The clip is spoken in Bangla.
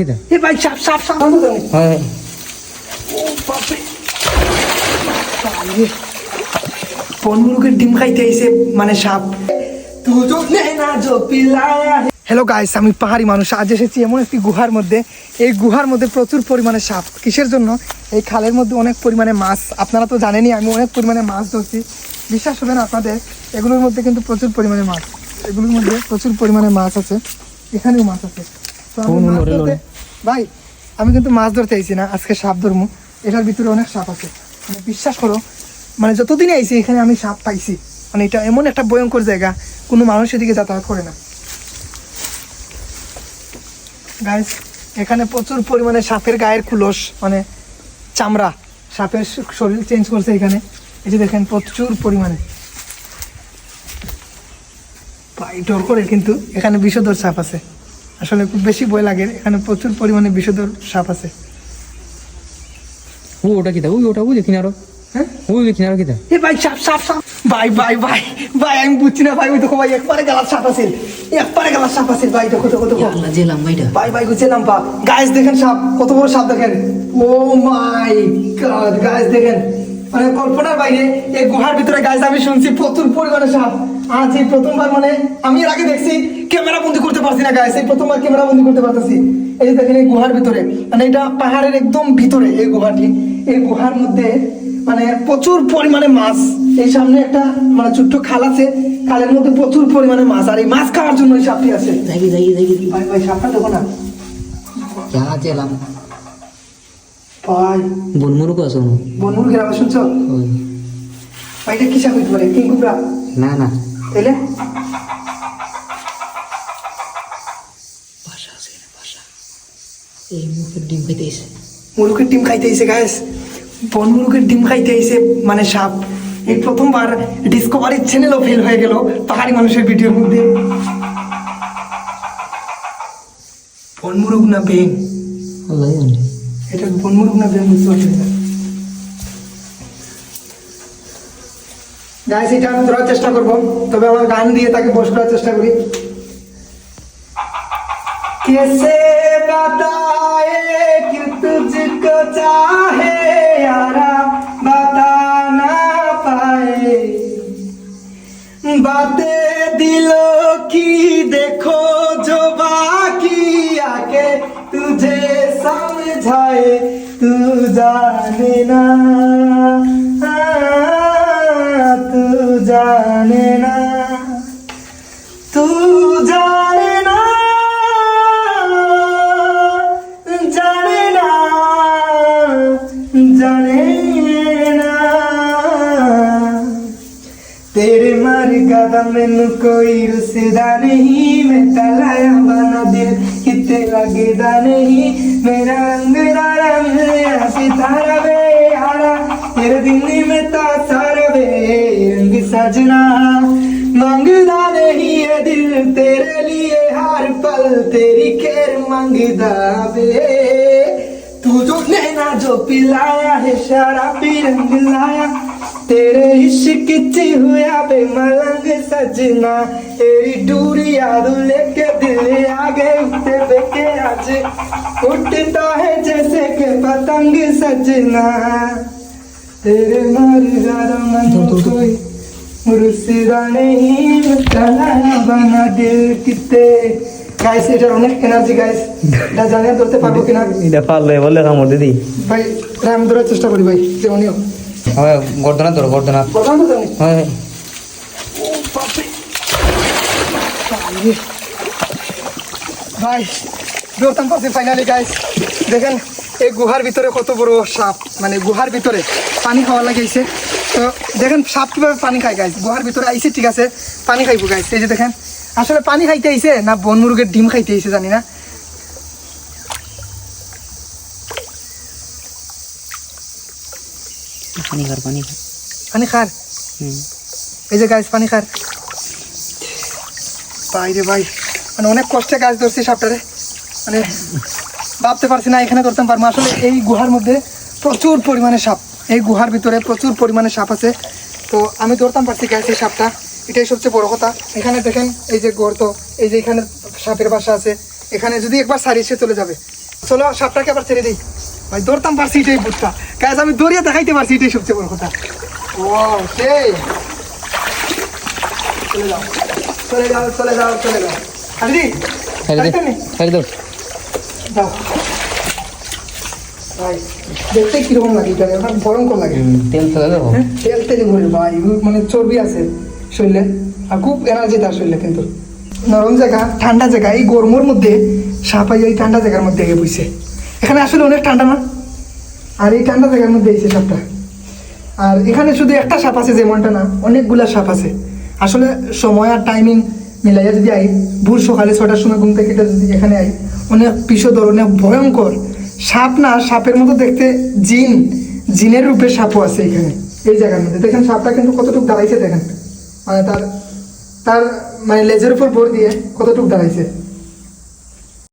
কিতা এ ভাই সাপ সাপ সাপ। হয় পনমুরুগের ডিম খাইতে আইছে মানে সাপ। হ্যালো গাইস আমি পাহাড়ি মানুষ। আজ এসেছি এমন একটি গুহার মধ্যে। এই গুহার মধ্যে প্রচুর পরিমাণে সাপ। কিসের জন্য? এই খালের মধ্যে অনেক পরিমাণে মাছ। আপনারা তো জানেনই আমি অনেক পরিমাণে মাছ ধরছি। বিশ্বাস হবে না আপনাদের এগুলোর মধ্যে কিন্তু প্রচুর পরিমাণে মাছ। এগুলোর মধ্যে প্রচুর পরিমাণে মাছ আছে। এখানেও মাছ আছে। ভাই আমি কিন্তু মাছ ধরতে আইছি না আজকে সাপ ধরবো এটার ভিতরে অনেক সাপ আছে। মানে বিশ্বাস করো মানে যতদিনই আইছি এখানে আমি সাপ পাইছি। মানে এটা এমন একটা ভয়ঙ্কর জায়গা কোনো মানুষ এদিকে যাতায়াত করে না। গাইস এখানে প্রচুর পরিমাণে সাপের গায়ের খুলস মানে চামড়া। সাপের শরীর চেঞ্জ করছে এখানে। এই যে দেখেন প্রচুর পরিমাণে। ভাই ডর করে কিন্তু এখানে বিষধর সাপ আছে। আসলে খুব বেশি ভয় লাগে। এখানে প্রচুর পরিমাণে বিষধর সাপ আছে। ও ওটা কিতা ওই ওটা ওই দেখি না আরও হ্যাঁ? ওই দেখি না আরও কিতা এ ভাই সাপ সাপ সাপ। ভাই ভাই ভাই ভাই আমি বুঝছি না ভাই ওই দেখো ভাই একবারে গালার সাপ আছে। একবারে গালার সাপ আছে ভাই দেখো দেখো দেখো। আল্লাহ জেলাম ভাইটা। ভাই ভাই গুছিলাম পা। গাইস দেখেন সাপ কত বড় সাপ দেখেন। ও মাই গড গাইস দেখেন। মানে কল্পনার বাইরে এই গুহার ভিতরে গাইস আমি শুনছি প্রচুর পরিমাণে সাপ। আজ এই প্রথমবার মানে আমি এর আগে দেখছি ক্যামেরা বন্দি করতে পারছি না গাইস এই প্রথমবার ক্যামেরা বন্দি করতে পারতেছি। এই যে দেখেন এই গুহার ভিতরে মানে এটা পাহাড়ের একদম ভিতরে এই গুহাটি। এই গুহার মধ্যে মানে প্রচুর পরিমাণে মাছ। এই সামনে একটা মানে ছোট্ট খাল আছে। খালের মধ্যে প্রচুর পরিমাণে মাছ। আর এই মাছ খাওয়ার জন্য এই সাপটি আছে। যাই যাই যাই ভাই ভাই সাপটা দেখো না। যা জেলাম ভাই। বনমুরু কসম বনমুর গ্রামে শুনছো? ভাই এটা কি সাপ হইতে পারে? কিং কুবরা না না। আছে না ভাষা এই ডিম এসে মুরুখের ডিম খাইতে আইছে গাইস বনমুরুখের ডিম খাইতে আইছে মানে সাপ। এই প্রথমবার ডিসকভারি চ্যানেলও ফেল হয়ে গেল পাহাড়ি মানুষের ভিডিওর মধ্যে। বনমুরুখ না বেং আল্লাহ এটা বনমুরুখ না বেং বুঝতে পারছি গাইস এটা আমি ধরার চেষ্টা করব তবে আমার গান দিয়ে তাকে বস করার চেষ্টা করি कैसे बताए कि तुझको चाहे यारा बता ना पाए बातें दिलों की देखो जो बाकी आके तुझे समझाए तू जाने ना हाँ, तू जाने ना, तू जाने ना जाने ना जाने ना। तेरे मर गदा मैनू कोई रुसदा नहीं, मैं तलाया बना दिल किते लगदा नहीं। मेरा रंग रंग सितारा वे यारा तेरे दिल में ता वे रंग सजना। मंगदा नहीं है दिल तेरे लिए हर पल तेरी खेर मंगदा वे तू जो नैना जो पिलाया है शराबी रंग लाया। तेरे इश्क च हुआ बे मलंग सजना। तेरी डूरी याद लेके दिल आ गए उठते बेके आज। उठता है जैसे के पतंग सजना। तेरे मर जरा मन कोई রুসিদা নেই বানা দিল কিতে গাইস এটার অনেক এনার্জি গাইস এটা জানি ধরতে পারব কিনা এটা পারলে বলে কামড় দিদি ভাই রাম ধরার চেষ্টা করি ভাই যেমনিও হ্যাঁ গর্দনা ধরো ভাই ধরতাম পাচ্ছি ফাইনালি গাইস দেখেন এই গুহার ভিতরে কত বড় সাপ। মানে গুহার ভিতরে পানি খাওয়া লাগিয়েছে তো দেখেন সাপ কীভাবে পানি খায় গাইস গুহার ভিতরে আইছে ঠিক আছে পানি খাইবো গাইস এই যে দেখেন আসলে পানি খাইতে আইছে না বন মুরগের ডিম খাইতে আইছে জানি না। পানি খার পানি খার। পানি খার? এই যে গাছ পানি খার। ভাই রে ভাই। মানে অনেক কষ্টে গাছ ধরছি সাপটারে। মানে ভাবতে পারছি না এখানে ধরতে পারব আসলে এই গুহার মধ্যে প্রচুর পরিমাণে সাপ এই গুহার ভিতরে প্রচুর পরিমাণে সাপ আছে। তো আমি ধরতাম পারছি গাছ এই সাপটা এটাই সবচেয়ে বড় কথা। এখানে দেখেন এই যে গর্ত এই যে এখানে সাপের বাসা আছে। এখানে যদি একবার সারি সে চলে যাবে। চলো সাপটাকে আবার ছেড়ে দিই। ভাই ধরতাম পারছি এটাই বুঝতা কাজ আমি দৌড়িয়ে দেখাইতে পারছি এটাই সবচেয়ে বড় কথা। ও সেই। চলে যাও। চলে যাও চলে যাও চলে যাও। হাজি ছেড়ে দে ছেড়ে দাও। ভাই দেখতে কীরকম লাগে এটা? ওটা ভয়ঙ্কর লাগে। তেল হ্যাঁ, তেল তেলে ভরে ভাই মানে চর্বি আছে শরীরে। আর খুব এনার্জি তার শরীরে কিন্তু। নরম জায়গা ঠান্ডা জায়গা এই গরমের মধ্যে সাপ আইয়া এই ঠান্ডা জায়গার মধ্যে গিয়ে বসে এখানে আসলে অনেক ঠান্ডা না? আর এই ঠান্ডা জায়গার মধ্যে এসে সাপটা। আর এখানে শুধু একটা সাপ আছে যেমনটা না অনেকগুলা সাপ আছে। আসলে সময় আর টাইমিং মিলাইয়া যদি আই ভোর সকালে ছটার সময় ঘুম থেকে যদি এখানে আই অনেক পিছু অনেক ভয়ঙ্কর সাপ না, সাপের মতো দেখতে জিন, জিনের রূপে সাপও আছে এখানে, এই জায়গার মধ্যে। দেখেন সাপটা কিন্তু কতটুকু দাঁড়াইছে দেখেন। মানে তার তার মানে লেজের উপর ভর দিয়ে কতটুকু দাঁড়াইছে।